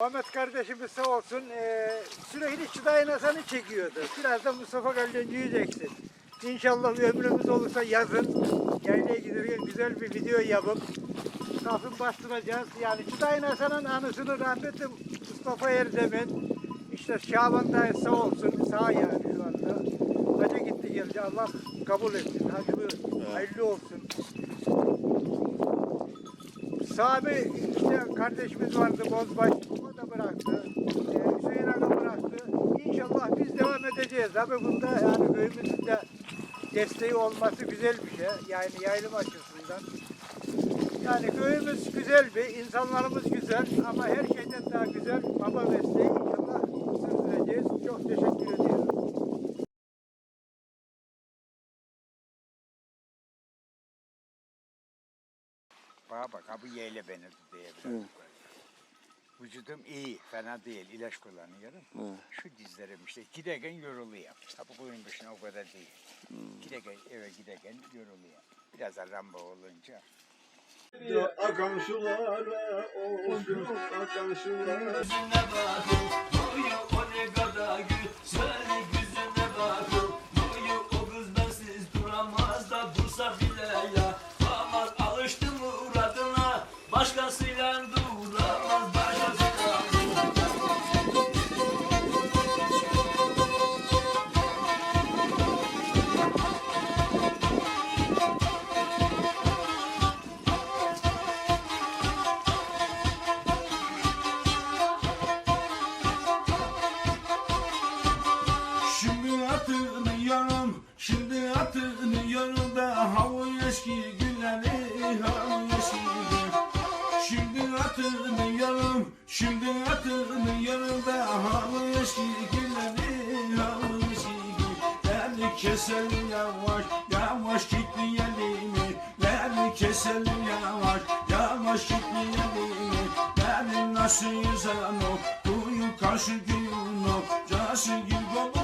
Ahmet kardeşimiz sağ olsun eee sürekli Çıdayın Hasan'ı çekiyordu. Biraz da Mustafa Kallenci'yi çeksin. İnşallah ömrümüz olursa yazın yaylaya giderken güzel bir video yapıp kafin bastıracağız. Yani Çıdayın Hasan'ın anısını rahmetli Mustafa Erdem'in işte Şaban dayı sağ olsun sağ yani şu anda. Hacı gitti geldi Allah kabul etsin. Hacı hayırlı olsun. Sami işte kardeşimiz vardı Bozbaş. Bıraktı. Ee, Hüseyin Aga bıraktı. İnşallah biz devam edeceğiz. Tabi bunda yani köyümüzün de desteği olması güzel bir şey. Yani yaylım açısından. Yani köyümüz güzel bir, insanlarımız güzel ama her şeyden daha güzel baba mesleği inşallah sürdüreceğiz. Çok teşekkür ediyorum. Bana bak ha bu yeyle beni diyebilirim. Vücudum iyi, fena değil. ilaç kullanıyorum. Şu dizlerim işte giderken yoruluyor. Ha bu boyun başına o kadar değil. Giderken eve giderken yoruluyor. Biraz da ramba olunca. Akan sulara olsun, akan sulara. Yüzüne bakın, boyu o ne kadar güzel yüzüne bakın. Boyu o kız bensiz duramaz da dursa bile ya. Aman alıştı mı uğradına, başkasıyla duramaz Şimdi hatırlıyorum, şimdi hatırlıyorum da hava eski günleri, hava eski Şimdi hatırlıyorum, şimdi hatırlıyorum da hava eski günleri, hava eski Beni keselim yavaş, yavaş gitmeyelim. Beni keselim yavaş, yavaş gitmeyelim. Beni nasıl yüzem o, kuyu karşı gün o Cası gibi